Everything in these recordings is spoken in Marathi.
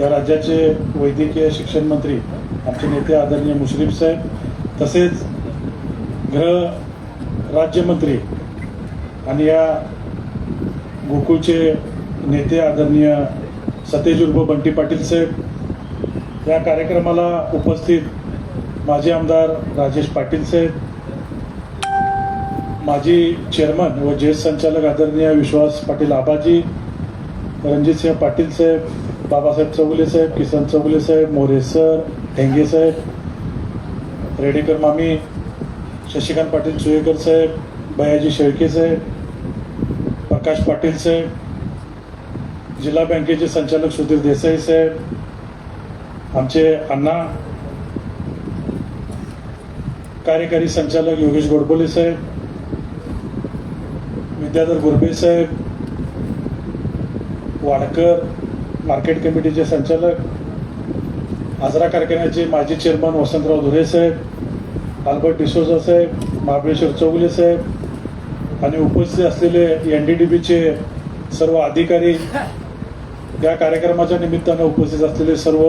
या राज्याचे वैद्यकीय शिक्षण मंत्री आमचे नेते आदरणीय मुश्रीफ साहेब तसेच गृह राज्यमंत्री आणि या गोकुळचे नेते आदरणीय सतेज उर्फ बंटी पाटील साहेब या कार्यक्रमाला उपस्थित माजी आमदार राजेश पाटील साहेब माजी चेअरमन व ज्येष्ठ संचालक आदरणीय विश्वास पाटील आबाजी रणजितसिंह पाटील साहेब बाबासाहेब चौगुले साहेब किसन चौगुले साहेब मोरे सर ढेंगे साहेब रेडेकर मामी शशिकांत पाटील सुयेकर साहेब भयाजी शेळके साहेब प्रकाश पाटील साहेब जिल्हा बँकेचे संचालक सुधीर देसाई साहेब आमचे अण्णा कार्यकारी संचालक योगेश गोडबोले साहेब विद्याधर गुरबे साहेब वाडकर मार्केट कमिटीचे संचालक आजरा कारखान्याचे माजी चेअरमन वसंतराव धुरे साहेब अल्बर्ट डिसोजा साहेब महाबळेश्वर चौगुले साहेब आणि उपस्थित असलेले एन डी डी बीचे सर्व अधिकारी या कार्यक्रमाच्या निमित्तानं उपस्थित असलेले सर्व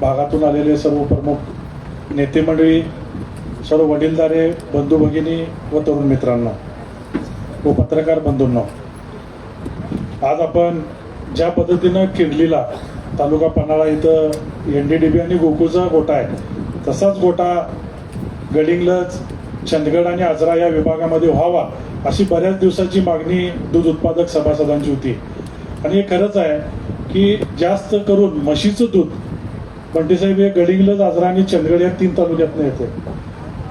भागातून आलेले सर्व प्रमुख नेते मंडळी सर्व वडीलधारे बंधू भगिनी व तरुण मित्रांनो व पत्रकार बंधूंनो आज आपण ज्या पद्धतीनं किर्लीला तालुका पन्हाळा इथं एन डी डी बी आणि गोकुळचा गोटा आहे तसाच गोटा गडिंगलज चंदगड आणि आजरा या विभागामध्ये व्हावा अशी बऱ्याच दिवसाची मागणी दूध उत्पादक सभासदांची होती. आणि हे खरंच आहे की जास्त करून म्हशीचं दूध बंटीसाहेब हे गडिंगलज आजरा आणि चंदगड या तीन तालुक्यातनं येते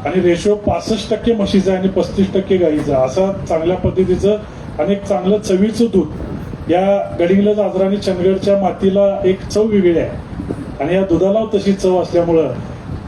आणि रेशो पासष्ट टक्के म्हशीचं आहे आणि पस्तीस टक्के गाईचं असा चांगल्या पद्धतीचं आणि एक चांगलं चवीचं दूध या गडिंगलज आजरा चंदगडच्या मातीला एक चव वेगळी आहे. आणि या दुधाला तशी चव असल्यामुळं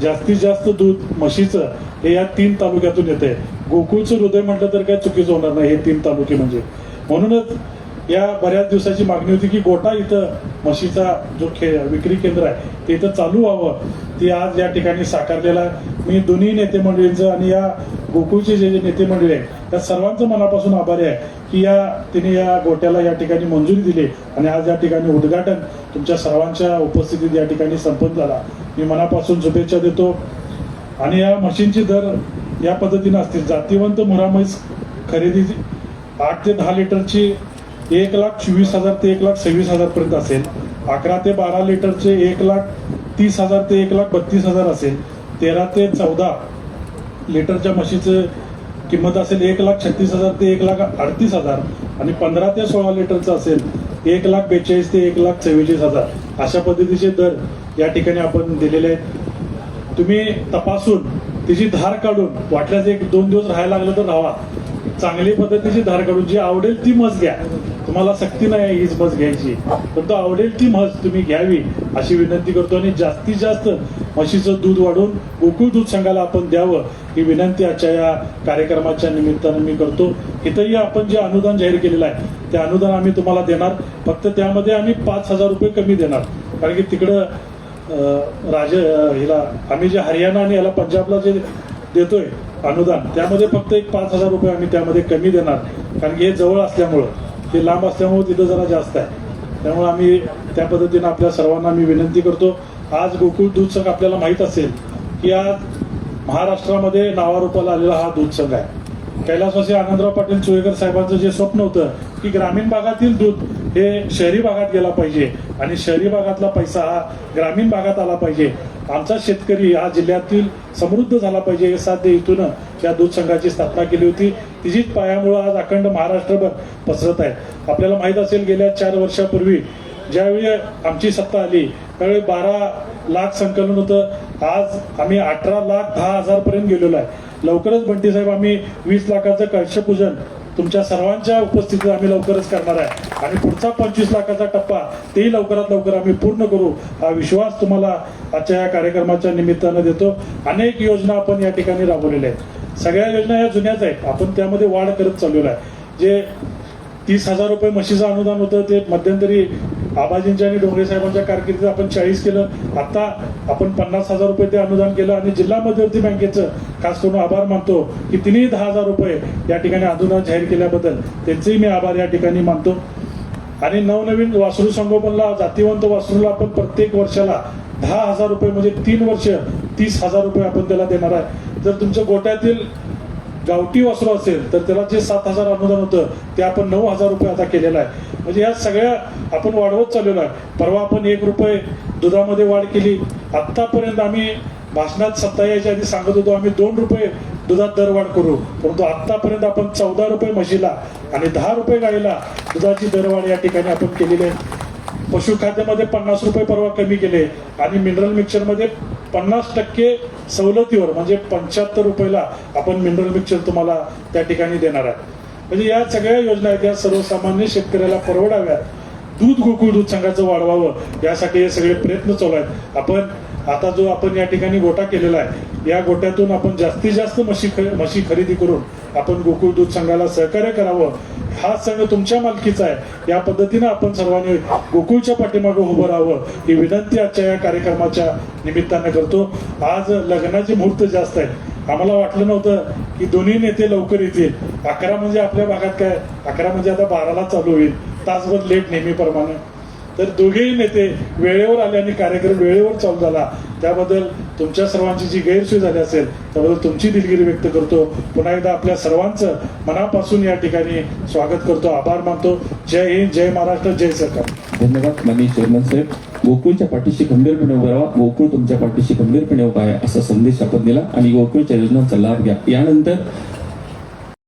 जास्तीत जास्त दूध म्हशीचं हे या तीन तालुक्यातून येते गोकुळचं हृदय म्हटलं तर काय चुकीचं होणार नाही हे तीन तालुके म्हणजे. म्हणूनच या बऱ्याच दिवसाची मागणी होती की गोटा इथं म्हशीचा जो खे विक्री केंद्र आहे ते इथं चालू व्हावं. ती आज या ठिकाणी साकारलेला आहे. मी दोन्ही नेते मंडळींचं आणि या गोकुळचे जे जे नेते मंडळी आहेत त्या सर्वांचं मनापासून आभारी आहे की या तिने या गोट्याला या ठिकाणी मंजुरी दिली आणि आज या ठिकाणी उद्घाटन तुमच्या सर्वांच्या उपस्थितीत या ठिकाणी संपन्न झाला. मी मनापासून शुभेच्छा देतो. आणि या मशीनची दर या पद्धतीनं असतील. जातीवंत मुरामैस म्हैस खरेदी आठ ते दहा लिटरची एक लाख चोवीस हजार ते एक लाख सव्वीस हजार पर्यंत असेल. अकरा ते बारा लिटरचे एक लाख तीस हजार ते एक लाख बत्तीस हजार असेल. तेरा ते चौदा लिटरच्या म्हशीचं किंमत असेल एक लाख छत्तीस हजार ते एक लाख अडतीस हजार. आणि पंधरा ते सोळा लिटरचं असेल एक लाख बेचाळीस ते एक लाख चव्वेचाळीस हजार. अशा पद्धतीचे दर या ठिकाणी आपण दिलेले आहेत. तुम्ही तपासून तिची धार काढून वाटल्यास एक दोन दिवस राहायला लागलं तर राहा. चांगली पद्धतीची धार काढून जी आवडेल ती मस घ्या. तुम्हाला सक्ती नाही हीच बस घ्यायची. पण तो आवडेल ती म्हस तुम्ही घ्यावी अशी विनंती करतो. आणि जास्तीत जास्त म्हशीचं दूध वाढून गोकुळ दूध संघाला आपण द्यावं ही विनंती आजच्या या कार्यक्रमाच्या निमित्तानं मी करतो. इथंही आपण जे अनुदान जाहीर केलेलं आहे ते अनुदान आम्ही तुम्हाला देणार. फक्त त्यामध्ये आम्ही पाच हजार रुपये कमी देणार. कारण की तिकडं राज हिला आम्ही जे हरियाणा आणि याला पंजाबला जे देतोय अनुदान त्यामध्ये फक्त एक पाच हजार रुपये आम्ही त्यामध्ये कमी देणार. कारण की हे जवळ असल्यामुळं. ते लांब असल्यामुळं तिथं जरा जास्त आहे. त्यामुळे आम्ही त्या पद्धतीनं आपल्या सर्वांना मी विनंती करतो. आज गोकुळ दूध संघ आपल्याला माहीत असेल की आज महाराष्ट्रामध्ये नावारूपाला आलेला हा दूध संघ आहे. कैलासवासी आनंदराव पाटील चोळेकर साहेबांचं जे स्वप्न होतं की ग्रामीण भागातील दूध हे शहरी भागात गेला पाहिजे आणि शहरी भागातला पैसा हा ग्रामीण भागात आला पाहिजे. आमचा शेतकरी हा जिल्ह्यातील समृद्ध झाला पाहिजे हे साध्य इथून या दूध संघाची स्थापना केली होती. तिचीच पायामुळं आज अखंड महाराष्ट्रभर पसरत आहे. आपल्याला माहीत असेल गेल्या चार वर्षापूर्वी ज्यावेळी आमची सत्ता आली त्यावेळी बारा लाख संकलन होतं. आज आम्ही अठरा लाख दहा हजार पर्यंत गेलेलो आहे. लवकरच बंटी साहेब आम्ही वीस लाखाचं कळशपूजन तुमच्या सर्वांच्या उपस्थितीत आम्ही लवकरच करणार आहे. आणि पुढचा पंचवीस लाखाचा टप्पा तेही लवकरात लवकर आम्ही पूर्ण करू. हा विश्वास तुम्हाला आजच्या या कार्यक्रमाच्या निमित्तानं देतो. अनेक योजना आपण या ठिकाणी राबवलेल्या आहेत. सगळ्या योजना या जुन्याच आहेत. आपण त्यामध्ये वाढ करत चाललेलो आहे. जे तीस हजार रुपये म्हशीचं अनुदान होतं ते मध्यंतरी आबाजींच्या आणि डोंगरे साहेबांच्या कारकिर्दीत आपण चाळीस केलं. आता आपण पन्नास हजार रुपये ते अनुदान केलं आणि जिल्हा मध्यवर्ती बँकेचं खास करून आभार मानतो की तिन्ही दहा हजार रुपये या ठिकाणी अनुदान जाहीर केल्याबद्दल त्यांचेही मी आभार या ठिकाणी मानतो. आणि नवनवीन वासरू संगोपनला जातीवंत वासरूला आपण प्रत्येक वर्षाला दहा हजार रुपये म्हणजे तीन वर्ष तीस हजार रुपये आपण त्याला देणार आहे. जर तुमच्या गोट्यातील गावठी वासरू असेल तर त्याला जे सात हजार अनुदान होतं ते आपण नऊ हजार रुपये आता केलेलं आहे. म्हणजे या सगळ्या आपण वाढवत चाललेलो आहे. परवा आपण एक रुपये दुधामध्ये वाढ केली. आत्तापर्यंत आम्ही भाषणात सत्ता यायच्या आधी सांगत होतो आम्ही दोन रुपये दुधात दरवाढ करू. परंतु आत्तापर्यंत आपण चौदा रुपये म्हशीला आणि दहा रुपये गाईला दुधाची दरवाढ या ठिकाणी आपण केलेली आहे. पशुखाद्यामध्ये पन्नास रुपये परवा कमी केले आणि मिनरल मिक्सरमध्ये पन्नास टक्के सवलतीवर म्हणजे पंच्याहत्तर रुपयाला आपण मिनरल मिक्सर तुम्हाला त्या ठिकाणी देणार आहे. म्हणजे या सगळ्या योजना आहेत या सर्वसामान्य शेतकऱ्याला परवडाव्यात. दूध गोकुळ दूध संघाचं वाढवावं यासाठी हे सगळे प्रयत्न चालू आहेत. आपण आता जो आपण या ठिकाणी गोटा केलेला आहे या गोट्यातून आपण जास्तीत जास्त म्हशी म्हशी खरेदी करून आपण गोकुळ दूध संघाला सहकार्य करावं. हा सण तुमच्या मालकीचा आहे. या पद्धतीनं आपण सर्वांनी गोकुळच्या पाठीमागे उभं राहावं ही विनंती आजच्या या कार्यक्रमाच्या निमित्तानं करतो. आज लग्नाचे मुहूर्त जास्त आहे. आम्हाला वाटलं नव्हतं की दोन्ही नेते लवकर येतील. अकरा म्हणजे आपल्या भागात काय? अकरा म्हणजे आता बाराला चालू होईल. तासभर लेट नेहमीप्रमाणे. तर दोघेही नेते वेळेवर आले आणि कार्यक्रम वेळेवर चालू झाला. त्याबद्दल तुमच्या सर्वांची जी गैरसोय झाली असेल त्याबद्दल तुमची दिलगिरी व्यक्त करतो. पुन्हा एकदा आपल्या सर्वांचं मनापासून या ठिकाणी स्वागत करतो. आभार मानतो. जय हिंद जय महाराष्ट्र जय सरकार. धन्यवाद. माननीय चेअरमन साहेब गोकुळच्या पाठीशी गंभीरपणे उभं राहा. गोकुळ तुमच्या पाठीशी गंभीरपणे उभा आहे असा संदेश आपण दिला आणि गोकुळच्या योजनांचा लाभ घ्या. यानंतर